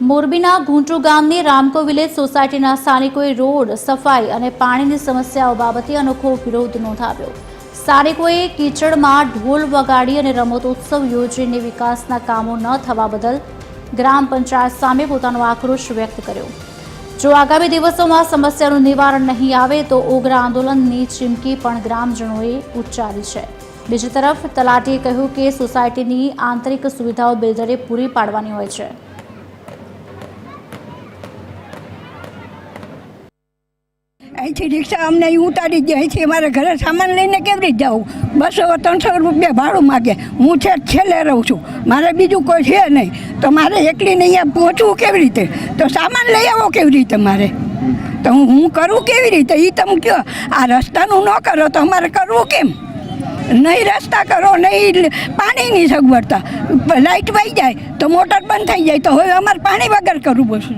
મોરબીના ઘૂંટુ ગામની રામકો વિલેજ સોસાયટીના સ્થાનિકોએ રોડ, સફાઈ અને પાણીની સમસ્યાઓ બાબતે અનોખો વિરોધ નોંધાવ્યો. સ્થાનિકોએ કીચડમાં ઢોલ વગાડી અને રમતોત્સવ યોજીને વિકાસના કામો ન થવા બદલ ગ્રામ પંચાયત સામે પોતાનો આક્રોશ વ્યક્ત કર્યો. જો આગામી દિવસોમાં સમસ્યાનું નિવારણ નહીં આવે તો ઉગ્ર આંદોલનની ચીમકી પણ ગ્રામજનોએ ઉચ્ચારી છે. બીજી તરફ, તલાટીએ કહ્યું કે સોસાયટીની આંતરિક સુવિધાઓ બિલ્ડરે પૂરી પાડવાની હોય છે. અહીંથી રિક્ષા અમને ઉતારી દે. અહીંથી અમારે ઘરે સામાન લઈને કેવી રીતે જાઉં? બસો ત્રણસો રૂપિયા ભાડું માગે. હું છે છેલ્લે રહું છું. મારે બીજું કોઈ છે નહીં. તો મારે એકલીને અહીંયા પહોંચવું કેવી રીતે? તો સામાન લઈ આવો કેવી રીતે મારે? તો હું હું કરું કેવી રીતે? એ તમે કહો આ રસ્તાનું ન કરો તો અમારે કરવું કેમ? નહીં રસ્તા કરો, નહીં પાણીની સગવડતા. લાઇટ વહી જાય તો મોટર બંધ થઈ જાય તો હવે અમારે પાણી વગર કરવું પડશે.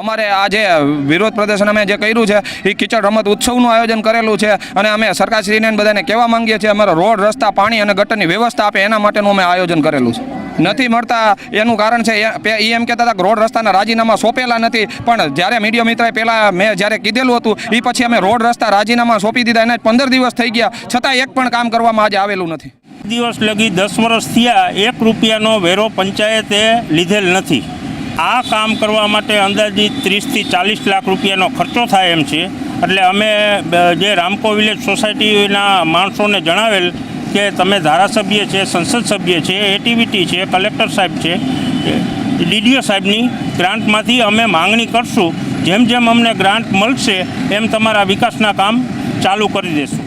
અમારે આ જે વિરોધ પ્રદર્શન અમે જે કર્યું છે એ કિચડ રમત ઉત્સવનું આયોજન કરેલું છે અને અમે સરકારશ્રીને બધાને કહેવા માંગીએ છીએ, અમારો રોડ, રસ્તા, પાણી અને ગટરની વ્યવસ્થા આપે, એના માટેનું અમે આયોજન કરેલું છે. નથી મળતા. એનું કારણ છે, એ એમ કહેતા હતા કે રોડ રસ્તાના રાજીનામા સોંપેલા નથી. પણ જ્યારે મીડિયા મિત્રએ પહેલાં મેં જ્યારે કીધેલું હતું એ પછી અમે રોડ રસ્તા રાજીનામા સોંપી દીધા. એના પંદર દિવસ થઈ ગયા. છતાં એક પણ કામ કરવામાં આજે આવેલું નથી. દિવસ લગી દસ વર્ષ થયા, એક રૂપિયાનો વેરો પંચાયતે લીધેલ નથી. આ કામ કરવા માટે અંદાજિત ત્રીસથી ચાલીસ લાખ રૂપિયાનો ખર્ચો થાય એમ છે. એટલે અમે જે રામકો વિલેજ સોસાયટીના માણસોને જણાવેલ કે તમે ધારાસભ્ય છે, સંસદ સભ્ય છે, એટીવીટી છે, કલેક્ટર સાહેબ છે, ડીડીઓ સાહેબની ગ્રાન્ટમાંથી અમે માંગણી કરશું. જેમ જેમ અમને ગ્રાન્ટ મળશે, એમ તમારા વિકાસના કામ ચાલુ કરી દેશું.